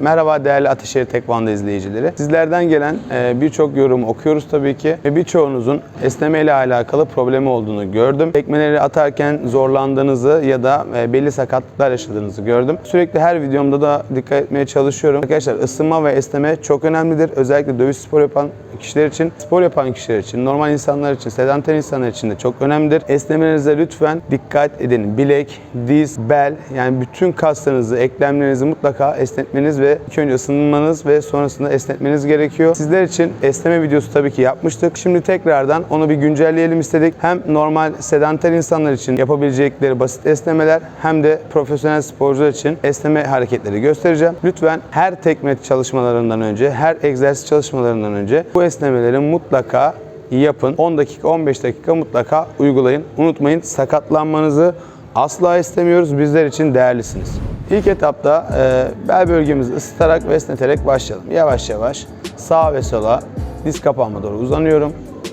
Merhaba değerli Ateşehir Tekvando izleyicileri. Sizlerden gelen e, birçok yorum okuyoruz tabii ki ve birçoğunuzun esneme ile alakalı problemi olduğunu gördüm. Tekmeleri atarken zorlandığınızı ya da e, belli sakatlıklar yaşadığınızı gördüm. Sürekli her videomda da dikkat etmeye çalışıyorum. Arkadaşlar ısınma ve esneme çok önemlidir. Özellikle dövüş spor yapan kişiler için, spor yapan kişiler için, normal insanlar için, sedanter insanlar için de çok önemlidir. Esnemelerinize lütfen dikkat edin. Bilek, diz, bel yani bütün kaslarınızı, eklemlerinizi mutlaka esnetmeniz ve ilk önce ısınmanız ve sonrasında esnetmeniz gerekiyor. Sizler için esneme videosu tabii ki yapmıştık. Şimdi tekrardan onu bir güncelleyelim istedik. Hem normal sedanter insanlar için yapabilecekleri basit esnemeler hem de profesyonel sporcular için esneme hareketleri göstereceğim. Lütfen her tekme çalışmalarından önce, her egzersiz çalışmalarından önce bu esnemeleri mutlaka yapın. 10 dakika, 15 dakika mutlaka uygulayın. Unutmayın sakatlanmanızı asla istemiyoruz. Bizler için değerlisiniz. İlk etapta e, bel bölgemizi ısıtarak ve esneterek başlayalım. Yavaş yavaş sağa ve sola diz kapağıma doğru uzanıyorum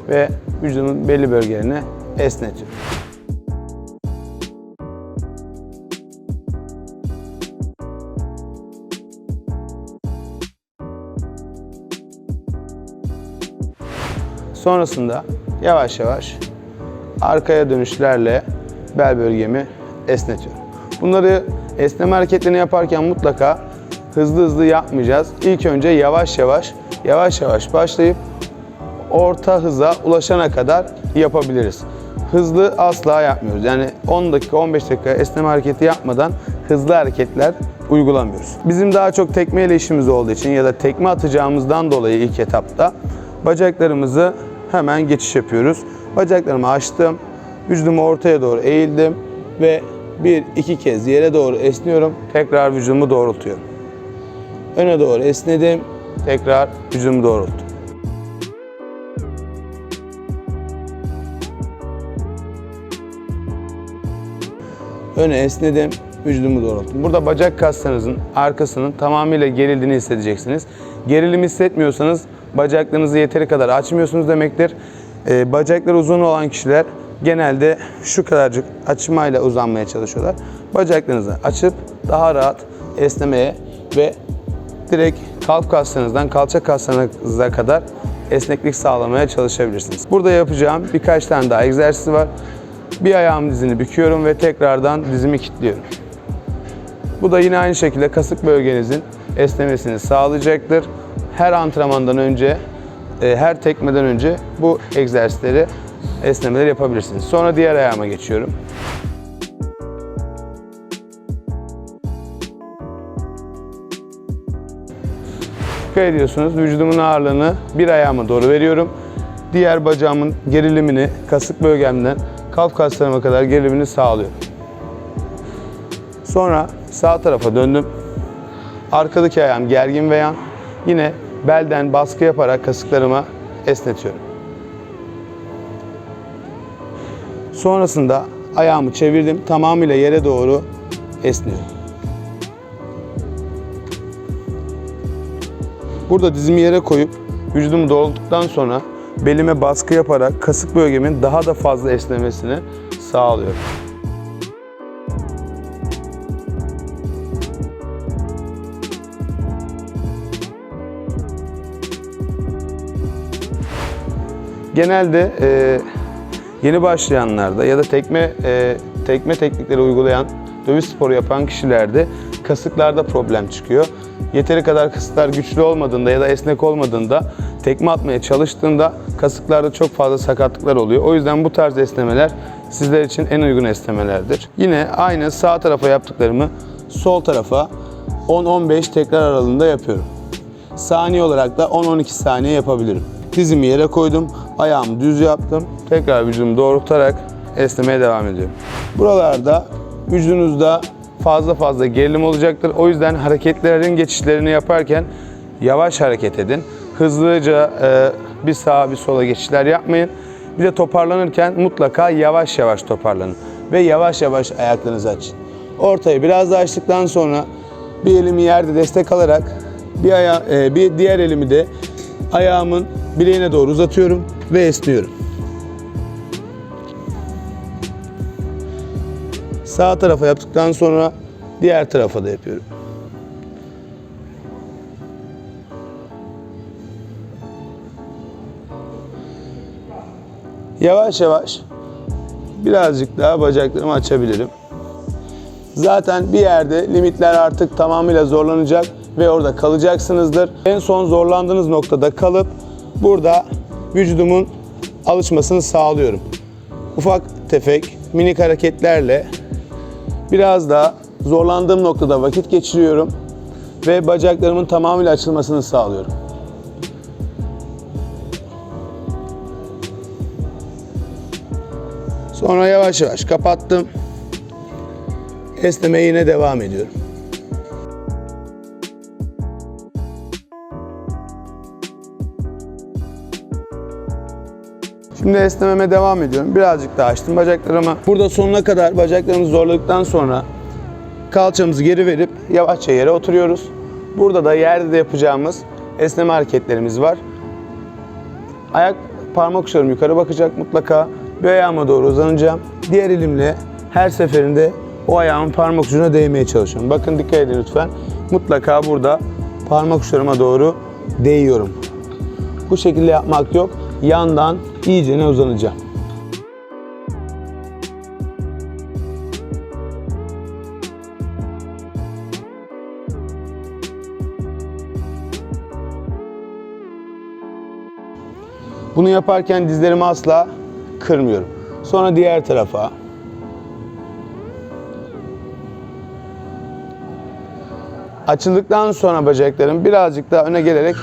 ve vücudumun belli bölgelerini esnetiyorum. Sonrasında yavaş yavaş arkaya dönüşlerle bel bölgemi esnetiyorum. Bunları esneme hareketlerini yaparken mutlaka hızlı hızlı yapmayacağız. İlk önce yavaş yavaş, yavaş yavaş başlayıp orta hıza ulaşana kadar yapabiliriz. Hızlı asla yapmıyoruz. Yani 10 dakika, 15 dakika esneme hareketi yapmadan hızlı hareketler uygulamıyoruz. Bizim daha çok tekme ile işimiz olduğu için ya da tekme atacağımızdan dolayı ilk etapta bacaklarımızı hemen geçiş yapıyoruz. Bacaklarımı açtım, vücudumu ortaya doğru eğildim ve bir iki kez yere doğru esniyorum. Tekrar vücudumu doğrultuyorum. Öne doğru esnedim, tekrar vücudumu doğrulttum. Öne esnedim, vücudumu doğrulttum. Burada bacak kaslarınızın arkasının tamamıyla gerildiğini hissedeceksiniz. Gerilim hissetmiyorsanız bacaklarınızı yeteri kadar açmıyorsunuz demektir. Ee, bacakları uzun olan kişiler genelde şu kadarcık açmayla uzanmaya çalışıyorlar. Bacaklarınızı açıp daha rahat esnemeye ve direkt kalp kaslarınızdan kalça kaslarınıza kadar esneklik sağlamaya çalışabilirsiniz. Burada yapacağım birkaç tane daha egzersiz var. Bir ayağım dizini büküyorum ve tekrardan dizimi kilitliyorum. Bu da yine aynı şekilde kasık bölgenizin esnemesini sağlayacaktır. Her antrenmandan önce, e, her tekmeden önce bu egzersizleri, esnemeleri yapabilirsiniz. Sonra diğer ayağıma geçiyorum. Dikkat ediyorsunuz vücudumun ağırlığını bir ayağıma doğru veriyorum. Diğer bacağımın gerilimini kasık bölgemden kalp kaslarıma kadar gerilimini sağlıyorum. Sonra sağ tarafa döndüm. Arkadaki ayağım gergin ve yan. Yine belden baskı yaparak kasıklarıma esnetiyorum. Sonrasında ayağımı çevirdim. Tamamıyla yere doğru esniyorum. Burada dizimi yere koyup vücudumu doğrulttuktan sonra belime baskı yaparak kasık bölgemin daha da fazla esnemesini sağlıyorum. Genelde e, yeni başlayanlarda ya da tekme e, tekme teknikleri uygulayan, dövüş sporu yapan kişilerde kasıklarda problem çıkıyor. Yeteri kadar kasıklar güçlü olmadığında ya da esnek olmadığında tekme atmaya çalıştığında kasıklarda çok fazla sakatlıklar oluyor. O yüzden bu tarz esnemeler sizler için en uygun esnemelerdir. Yine aynı sağ tarafa yaptıklarımı sol tarafa 10-15 tekrar aralığında yapıyorum. Saniye olarak da 10-12 saniye yapabilirim. Dizimi yere koydum, ayağımı düz yaptım. Tekrar vücudumu doğrultarak esnemeye devam ediyorum. Buralarda vücudunuzda fazla fazla gerilim olacaktır. O yüzden hareketlerin geçişlerini yaparken yavaş hareket edin. Hızlıca e, bir sağa bir sola geçişler yapmayın. Bir de toparlanırken mutlaka yavaş yavaş toparlanın. Ve yavaş yavaş ayaklarınızı açın. Ortayı biraz daha açtıktan sonra bir elimi yerde destek alarak bir, aya, e, bir diğer elimi de ayağımın bileğine doğru uzatıyorum ve esniyorum. Sağ tarafa yaptıktan sonra diğer tarafa da yapıyorum. Yavaş yavaş birazcık daha bacaklarımı açabilirim. Zaten bir yerde limitler artık tamamıyla zorlanacak ve orada kalacaksınızdır. En son zorlandığınız noktada kalıp burada vücudumun alışmasını sağlıyorum. Ufak tefek minik hareketlerle biraz daha zorlandığım noktada vakit geçiriyorum ve bacaklarımın tamamıyla açılmasını sağlıyorum. Sonra yavaş yavaş kapattım. Esnemeye yine devam ediyorum. Şimdi esnememe devam ediyorum. Birazcık daha açtım bacaklarımı. Burada sonuna kadar bacaklarımızı zorladıktan sonra kalçamızı geri verip yavaşça yere oturuyoruz. Burada da yerde de yapacağımız esneme hareketlerimiz var. Ayak parmak uçlarım yukarı bakacak mutlaka. Bir ayağıma doğru uzanacağım. Diğer elimle her seferinde o ayağımın parmak ucuna değmeye çalışıyorum. Bakın dikkat edin lütfen. Mutlaka burada parmak uçlarıma doğru değiyorum. Bu şekilde yapmak yok. Yandan iyicene uzanacağım. Bunu yaparken dizlerimi asla kırmıyorum. Sonra diğer tarafa. Açıldıktan sonra bacaklarım birazcık daha öne gelerek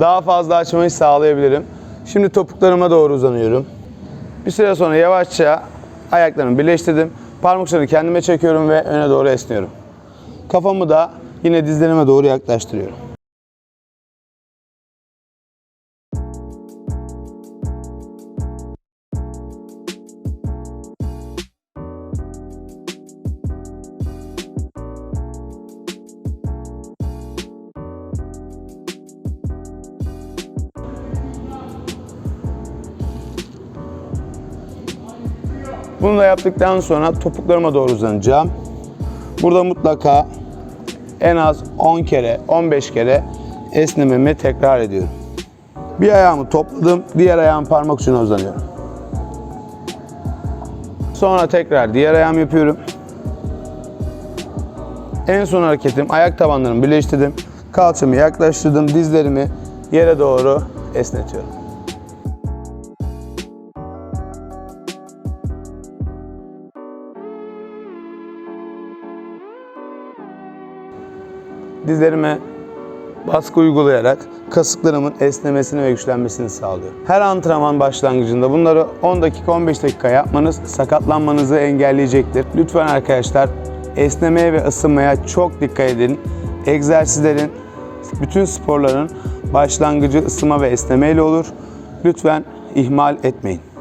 daha fazla açmayı sağlayabilirim. Şimdi topuklarıma doğru uzanıyorum. Bir süre sonra yavaşça ayaklarımı birleştirdim. Parmaklarını kendime çekiyorum ve öne doğru esniyorum. Kafamı da yine dizlerime doğru yaklaştırıyorum. Bunu da yaptıktan sonra topuklarıma doğru uzanacağım. Burada mutlaka en az 10 kere, 15 kere esnememi tekrar ediyorum. Bir ayağımı topladım, diğer ayağım parmak ucuna uzanıyorum. Sonra tekrar diğer ayağımı yapıyorum. En son hareketim ayak tabanlarımı birleştirdim. Kalçamı yaklaştırdım, dizlerimi yere doğru esnetiyorum. Dizlerime baskı uygulayarak kasıklarımın esnemesini ve güçlenmesini sağlıyor. Her antrenman başlangıcında bunları 10 dakika 15 dakika yapmanız sakatlanmanızı engelleyecektir. Lütfen arkadaşlar esnemeye ve ısınmaya çok dikkat edin. Egzersizlerin, bütün sporların başlangıcı ısınma ve esneme ile olur. Lütfen ihmal etmeyin.